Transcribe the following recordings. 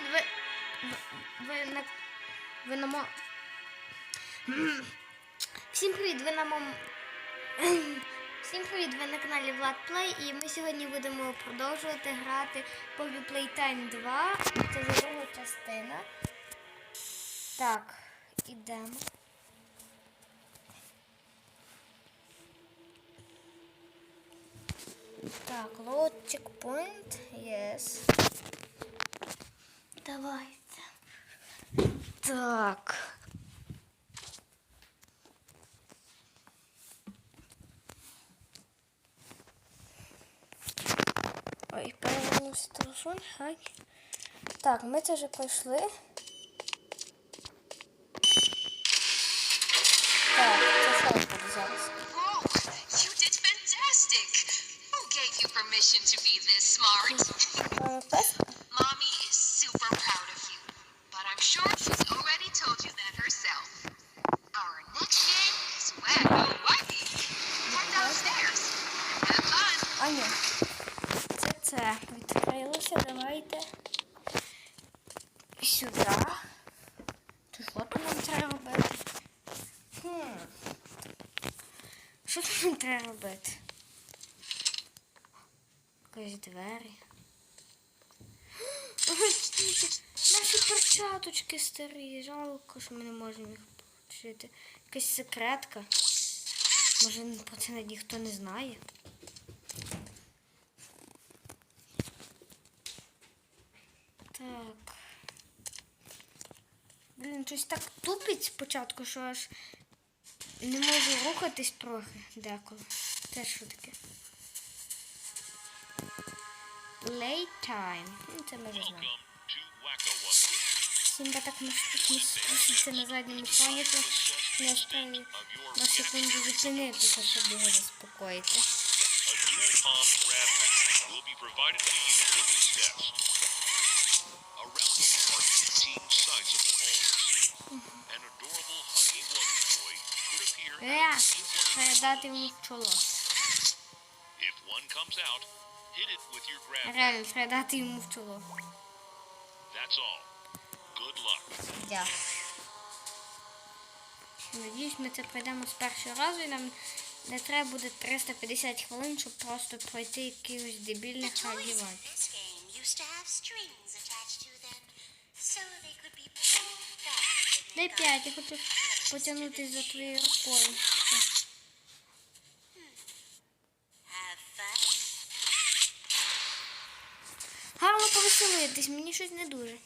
привіт! Ви. Ви на. Ви на мо. Всім привіт! Ви на мом. Всім привіт! Ви на каналі Влад Плей і ми сьогодні будемо продовжувати грати Poppy Playtime 2. Це вже друга частина. Так, ідемо. Так, load checkpoint. Yes. Давайте. Так. Ой, перевернувся телефон. Хай. Так, ми це вже пройшли. Так, це що буде зараз? Whoa, двері. Наші перчаточки старі. Жалко, що ми не можемо їх получити. Якась секретка. Може про це ніхто не знає. Так. Блін, щось так тупить спочатку, що аж не можу рухатись трохи деколи. Це що таке? Playtime. Ну, Це ми вже знаємо. Сімба так не на задньому плані, то не останні на секунду зупинитися, щоб його заспокоїти. A dual palm grab pack will be provided to you for this test. Around you are 18 sizable holes. An adorable Huggy Wuggy toy could appear Е, one йому чоло. If one comes out, hit it with your grab pack. Реально, треба дати йому в чоло. That's all. Good luck. Дякую. Надіюсь, ми це пройдемо з першого разу і нам не треба буде 350 хвилин, щоб просто пройти якихось The дебільних when Дай 5, я хочу потягнутися за твоєю рукою. Гарно повеселитись, мені щось не дуже.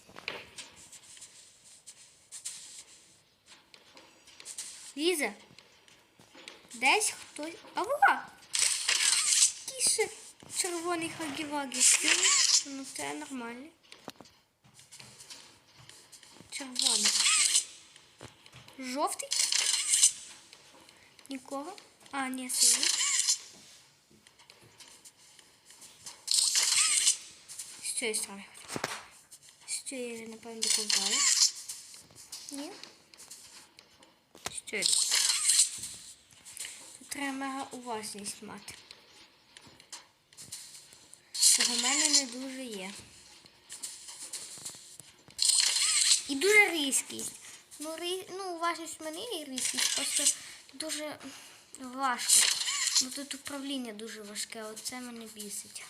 Ліза. Десь хтось. Який ще червоний хагі-вагі. Ну це нормально. Червоний. Жовтий? Нікого? А, ні, синій. Цієї сторони. З цієї, напевно, доковзаю. Ні. З цієї. Тут треба мега уважність мати. Цього в мене не дуже є. І дуже різкість. Ну, рі... ну уважність в мене є різкість, просто дуже важко. Ну тут управління дуже важке, оце мене бісить.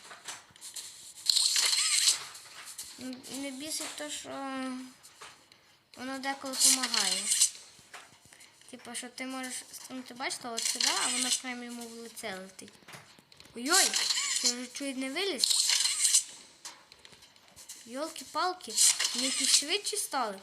Не бісить то, що воно деколи допомагає. Типа, що ти можеш струнути, бачите, от сюди, а воно прямо йому в лице летить. Ой-ой! Я вже чуть не виліз. Йолки-палки, вони якісь швидші стали.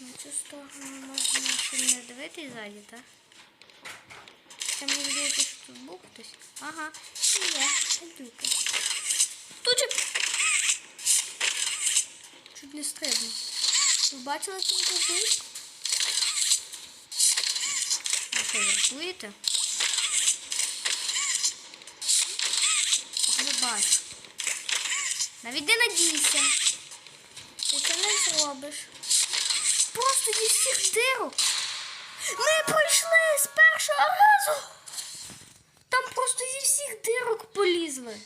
На цю сторону можна ще не дивитись ззаді, так? Це мені здається, що тут був хтось. Ага, є, гадюка. Тут же... Чуть не стрибнув. Ви бачили, тут був? Ви що, жартуєте? Не бачу. Навіть не надійся. Ти це не зробиш. Просто зі всіх дирок. Ми пройшли з першого разу. Там просто зі всіх дирок полізли.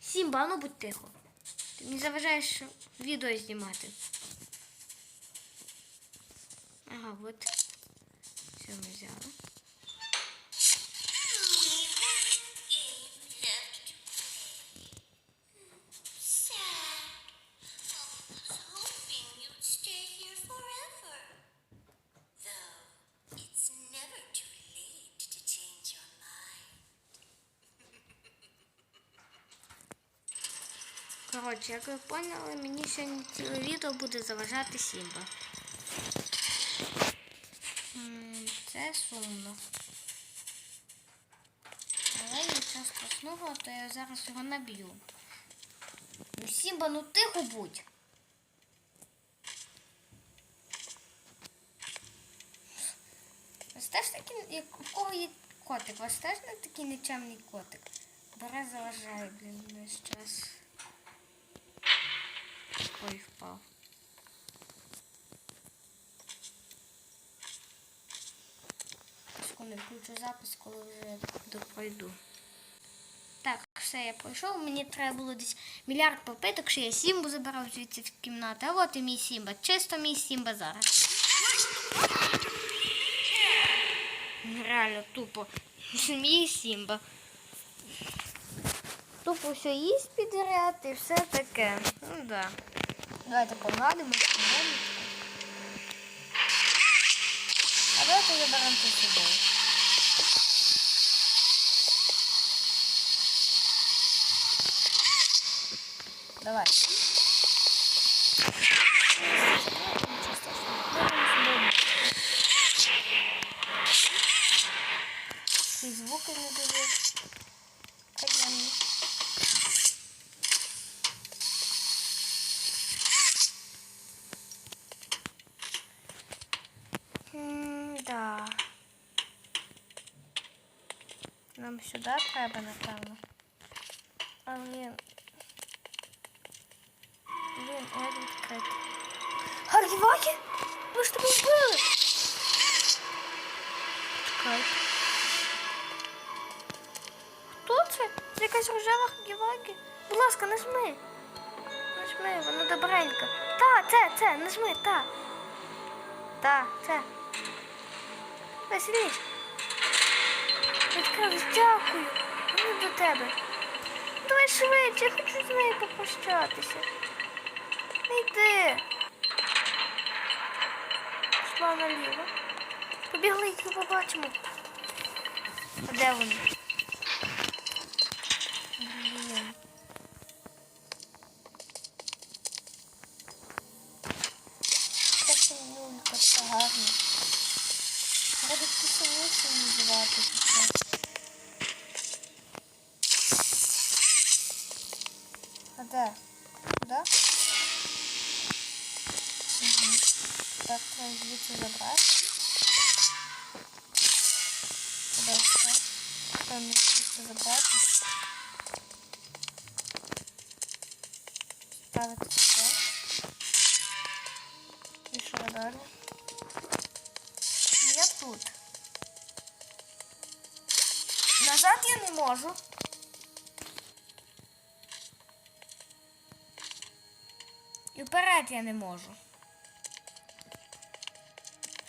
Сімба, ну будь тихо. Ти мені заважаєш відео знімати. late to change your mind. Коротше, як ви поняли, мені сьогодні ціле відео буде заважати Сімба. Це сумно. Але нічого страшного, то я зараз його наб'ю. Ну, Сімба, ну тихо будь. Ось теж такий, в кого є котик, вас теж не такий нечемний котик. Бере заважає, блін, весь час. Ой, впав. Секунду, включу запис, коли вже допройду. Так, все, я пройшов. Мені треба було десь мільярд попиток, що я Сімбу забирав звідси в кімнату. А от і мій Сімба. Чисто мій Сімба зараз. Реально тупо. Мій Сімба. Тупо все їсть підряд і все таке. Ну да. Давайте погладимо. Давайте заберемо це собою. Давай. І звуки не дуже приємні. М, Да. Нам сюди треба, напевно. А, блін. Блін, як відкрити. Гаргіваки? Ви ж тебе вбили! Чекай. Хто це? Це якась рожева Харгіваки? Будь ласка, нажми. Нажми, вона добренька. Та, це, це, нажми, та. Та, це. Веселіш. Відкрилась, дякую. Вони до тебе. Давай швидше, я хочу з нею попрощатися. Йди. Пішла наліво. Побігли, їх побачимо. А де вони? А де? Куди? Угу. Так, треба звідси забрати. Куди все? Треба звідси забрати. Ставити сюди. І що далі? Я тут. Назад я не можу. І я не можу.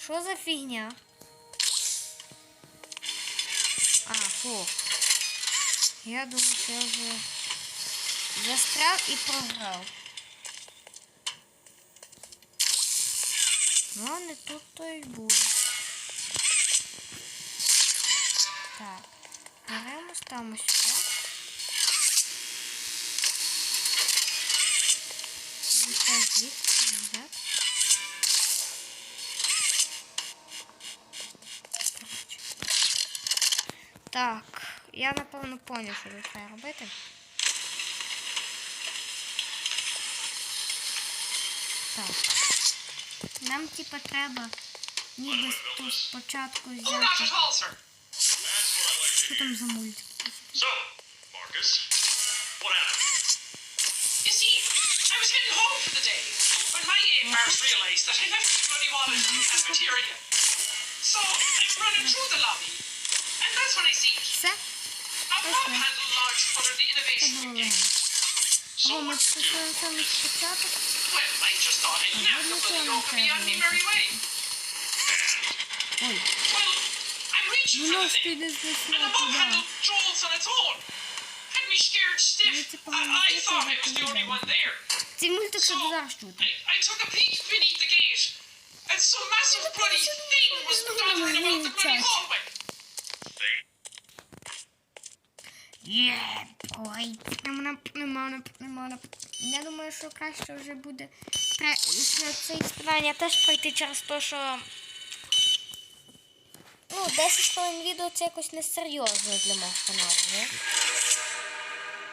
Що за фігня? А, фу. Я думаю, що я вже застряв і програв. Ну, не тут то й буде. Так. Беремо, ставимо сюди. Назад. Так, я напевно поняв, що тут треба робити. Так. Нам типа треба ніби тут спочатку взяти. Що там за мультик? So, Marcus, I was heading home for the day when my A bars realised that I left my bloody wallet in the cafeteria. So I'm running through the lobby, and that's when I see it. A pop handle large under the innovation wing. So what to do? Well, I just thought I'd nab the bloody over me on me merry way. Well, I'm reaching for the thing, and the pop handle jolts on its own. Me scared stiff. Ну, I, I thought I was the only one there. So. I, I took a peek beneath the gate, and some massive bloody thing was dodging about the bloody hallway. Є, ой, нема, нема, нема. Я думаю, що краще вже буде на це іспитання теж пройти через те, що ну, 10 хвилин відео це якось несерйозно для мого каналу, не?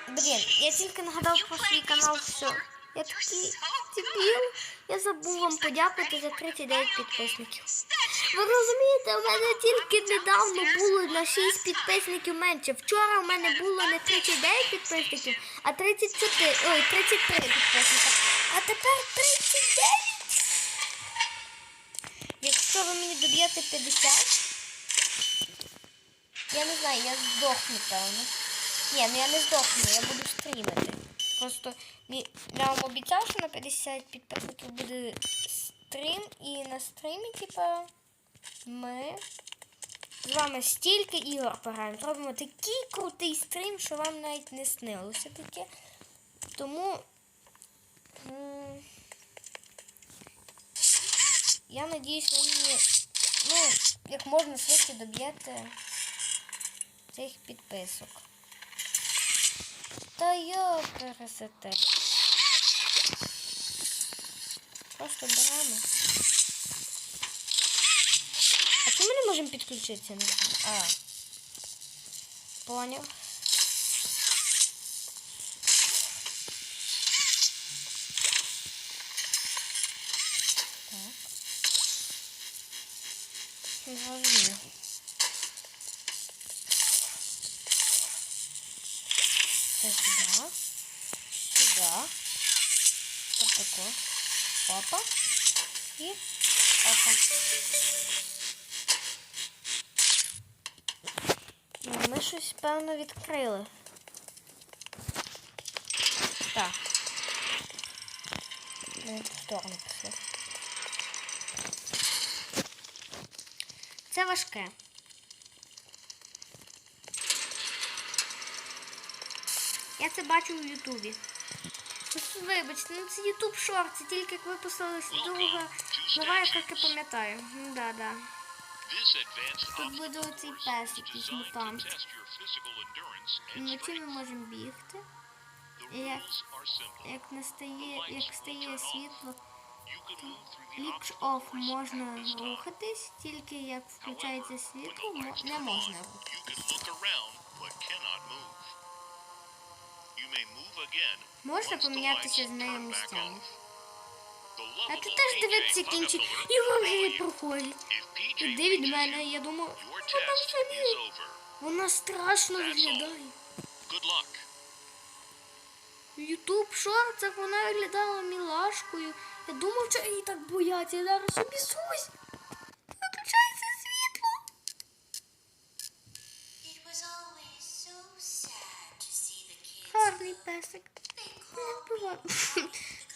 Блін, я тільки нагадав про свій канал, все. Я такий дебіл. Я забув вам подякувати за 39 підписників. Ви розумієте, у мене тільки недавно було на 6 підписників менше. Вчора у мене було не 39 підписників, а 34, ой, 33 підписника. А тепер 39. Якщо ви мені доб'єте 50, я не знаю, я здохну, певно. Ні, ну я не здохну, я буду стрімити. Просто я вам обіцяв, що на 50 підписників буде стрім, і на стрімі, типа, ми з вами стільки ігор пограємо. Зробимо такий крутий стрім, що вам навіть не снилося таке. Тому. Я надіюсь, ви мені, ну, як можна швидше доб'єте цих підписок. Та йо пересете. Просто беремо. А чому ми не можемо підключитися? А. Поняв. Так. Зрозуміло. Це сюди. Сюди. Так тако. Опа. І опа. Ну, Ми щось, певно, відкрили. Так. Ми в пішли. Це важке. Я це бачу в Ютубі. Ну, Вибачте, ну це Ютуб шорт, це тільки як випустилась друга нова, я тільки пам'ятаю. Ну да, да. Тут буде оцей пес, якийсь мутант. Вночі ми можемо бігти. The як-. Як настає, як стає світло, лікш оф можна рухатись, тільки як включається світло, не можна рухатись. Можна помінятися з нею місцями. А ти теж дивитися кінчить, і вже проходить. Іди від мене, я думаю, your вона там самі. Вона страшно виглядає. Ютуб шортах вона виглядала мілашкою. Я думав, що її так бояться. Я зараз обісусь. песик. They Не called вбивай.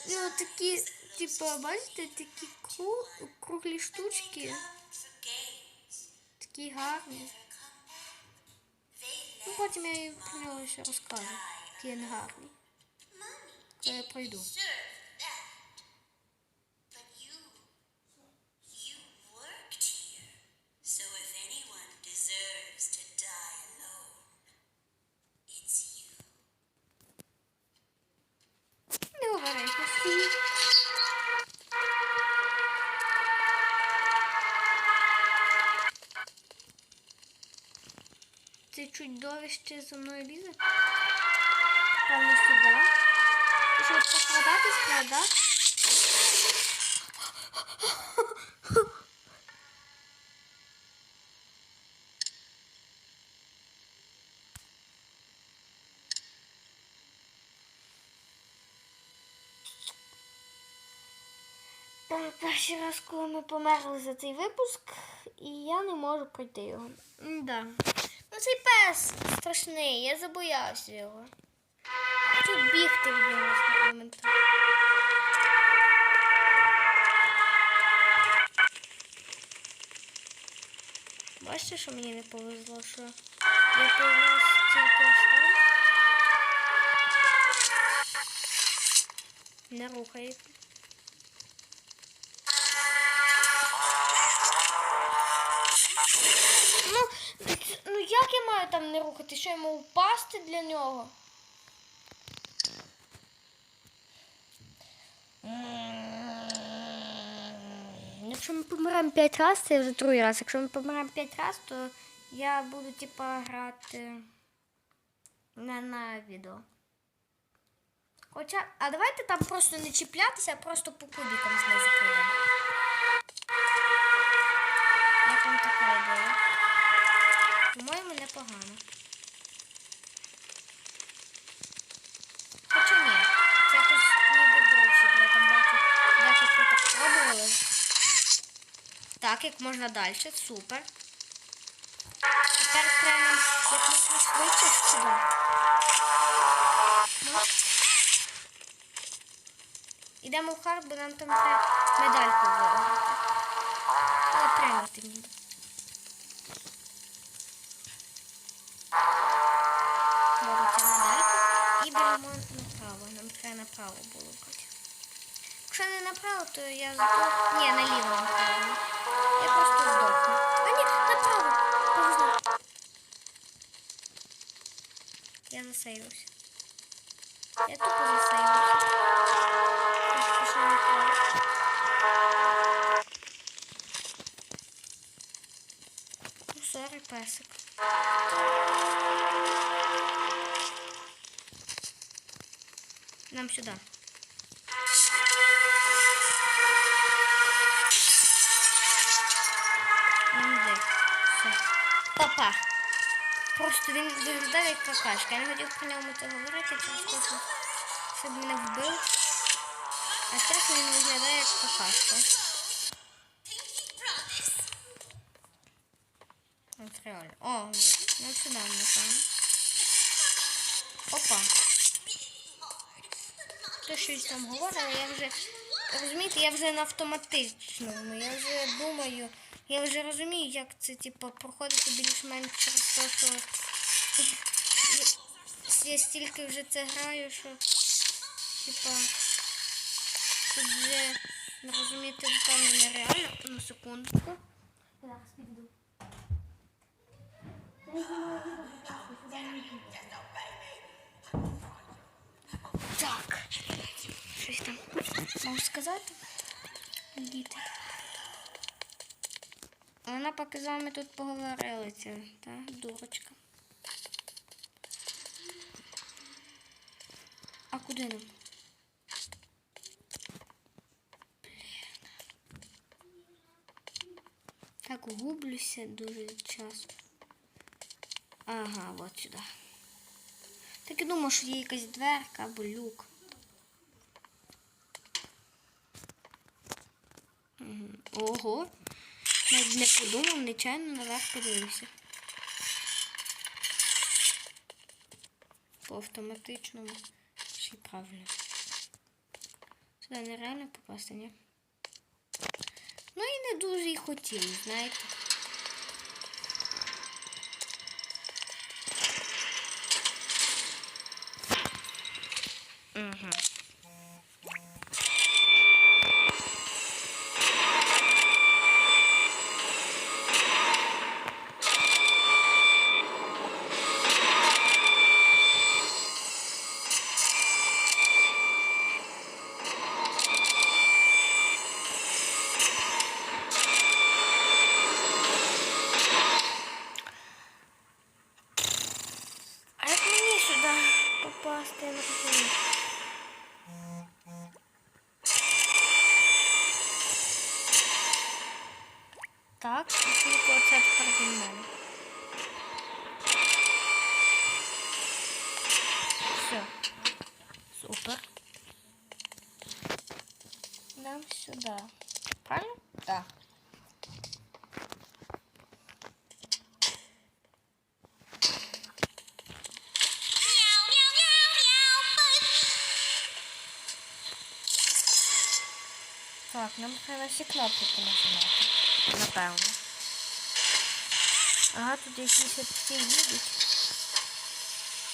Ну, такі, типу, бачите, такі кру... круглі штучки. come for games. Такі гарні. Never come back. They Ну, left потім я їй про нього ще розкажу. Який він гарний. money. Коли я пройду. чудовище за мною лізе. Певно сюди. Щоб покладатись треба, так? Перший раз, коли ми померли за цей випуск, і я не можу пройти його. Да. Цей пес страшний, я забоявся його. Хочу бігти від нього моментально. Бачите, що мені не повезло, що я появилась тільки ось. Не рухається. Як я маю там не рухати? Що йому впасти для нього? Якщо ми помираємо 5 разів, це вже другий раз. Якщо ми помираємо 5 разів, то я буду типа грати не на відео. Хоча, а давайте там просто не чіплятися, а просто по кубикам знизу пройдемо. Як вам така ідея? По-моєму, непогано. Хоча ні, це якось ніби довше, бо я там бачу, дехто так пробували. Так, як можна далі, супер. Тепер треба нам якось швидше сюди. Ну. Ідемо в хард, бо нам там треба медальку виграти. Отримати ніби. направо було брати. Якщо не направо, то я здохну. Ні, наліво направо. Я просто здохну. А ні, направо. Повезло. Я засейвився. Я тупо засейвився. Просто пішов направо. Ну, сорі, песик. Нам сюда. Нам де. Все. Папа. Просто він виглядає як какашка. Я не хотів про ньому це говорити, через те, що щоб мене вбив. А зараз він виглядає як какашка. Там говорить, я вже. Розумієте, я вже на автоматичному. Я вже думаю, я вже розумію, як це типу, проходити більш-менш через те, що я- я стільки вже це граю, що типа тут вже розуміти напевно нереально. Ну, секундочку. Зараз піду. Так. Щось там можу сказати? Діти. Вона поки з вами тут поговорила, ця, та, дурочка. А куди нам? Так, гублюся дуже часто. Ага, от сюди. Так і думав, що є якась дверка або люк. Ого. Навіть не подумав, нечайно наверх подивився. По автоматичному. Чи правильно. Сюди нереально попасти, ні? Ну і не дуже і хотіли, знаєте. Угу. нам треба всі кнопки понажимати. Напевно. Ага, тут якісь от ці їдуть.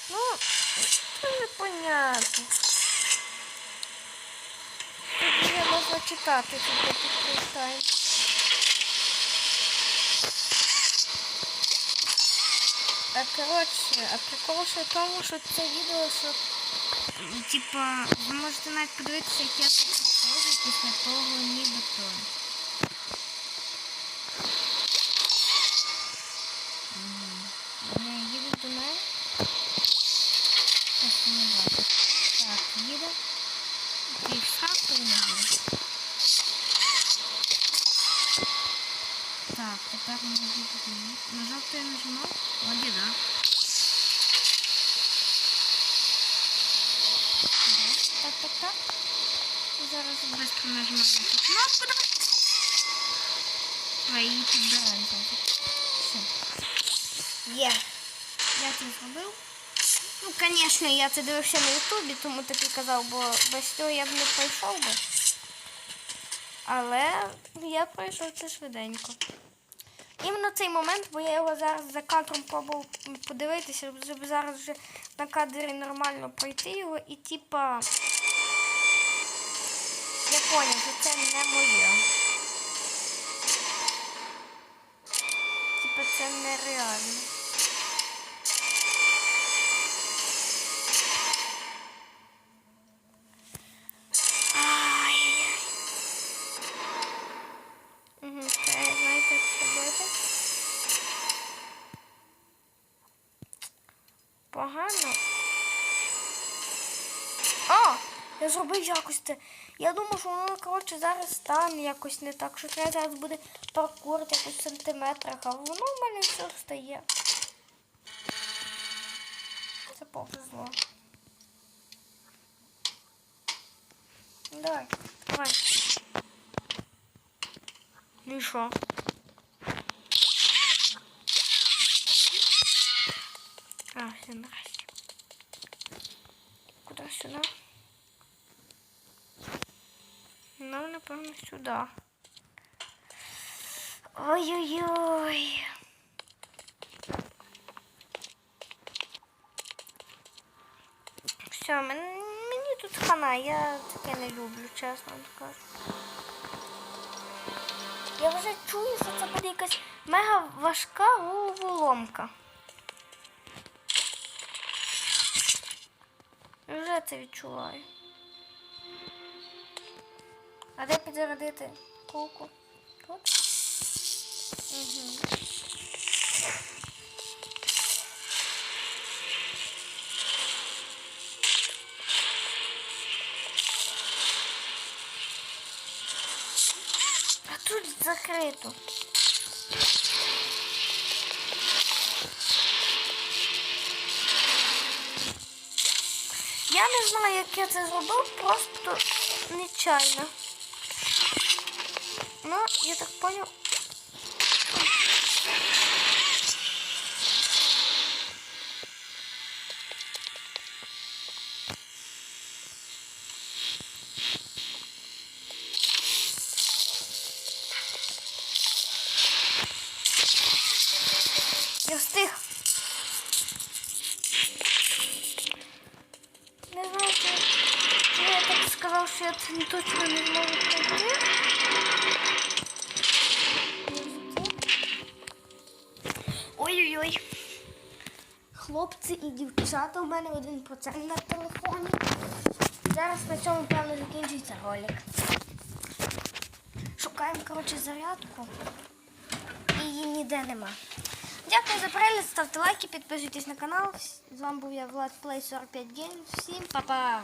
Ну, це непонятно. Тут не можна читати, тут я підключаю. А коротше, а прикол ще в тому, що це відео, що типа, ви можете навіть подивитися, як я тут підходжу після того нібито. Вони їдуть до мене. Ось не. Так, їде. Не. Так, тепер ми їдемо. На жовтий я нажимав? Вроді, да. Так, так, так. Зараз швидко нажимаємо цю кнопку. Давай. Її підбираємо. Все. Є. Я це зробив. Ну, звісно, я це дивився на Ютубі, тому так і казав, бо без цього я б не пройшов би. Але я пройшов це швиденько. Іменно цей момент, бо я його зараз за кадром пробував подивитися, щоб зараз вже на кадрі нормально пройти його і типа. Поняв, що це не моє. Типа це нереально. Ай-яй-яй. Угу, це знаєте, як зробити? Погано. О! Я зробив якось це. Я думав, що воно, коротше, зараз стане якось не так, що треба зараз буде паркур якось в сантиметрах, а воно в мене все стає. Це повезло. Давай, давай. Ну і що? А, все, нарешті. Куда сюда? Ну, напевно, сюда. Ой-ой-ой. Все, мені тут хана, я таке не люблю, чесно вам скажу. Я вже чую, що це буде якась мега важка головоломка. Вже це відчуваю. А де підзарядити кулку? Тут? Угу. А тут закрито. Я не знаю, як я це зробив, просто нечайно. Ну, я так понял. Я встиг. Не знаю, я так сказав, що я не точно не зможу Хлопці і дівчата, у мене один процент на телефоні. Зараз на цьому, певно, закінчується ролик. Шукаємо, коротше, зарядку. І її ніде нема. Дякую за перегляд, ставте лайки, підписуйтесь на канал. З вами був я Влад Плей 45 Games. Всім па-па!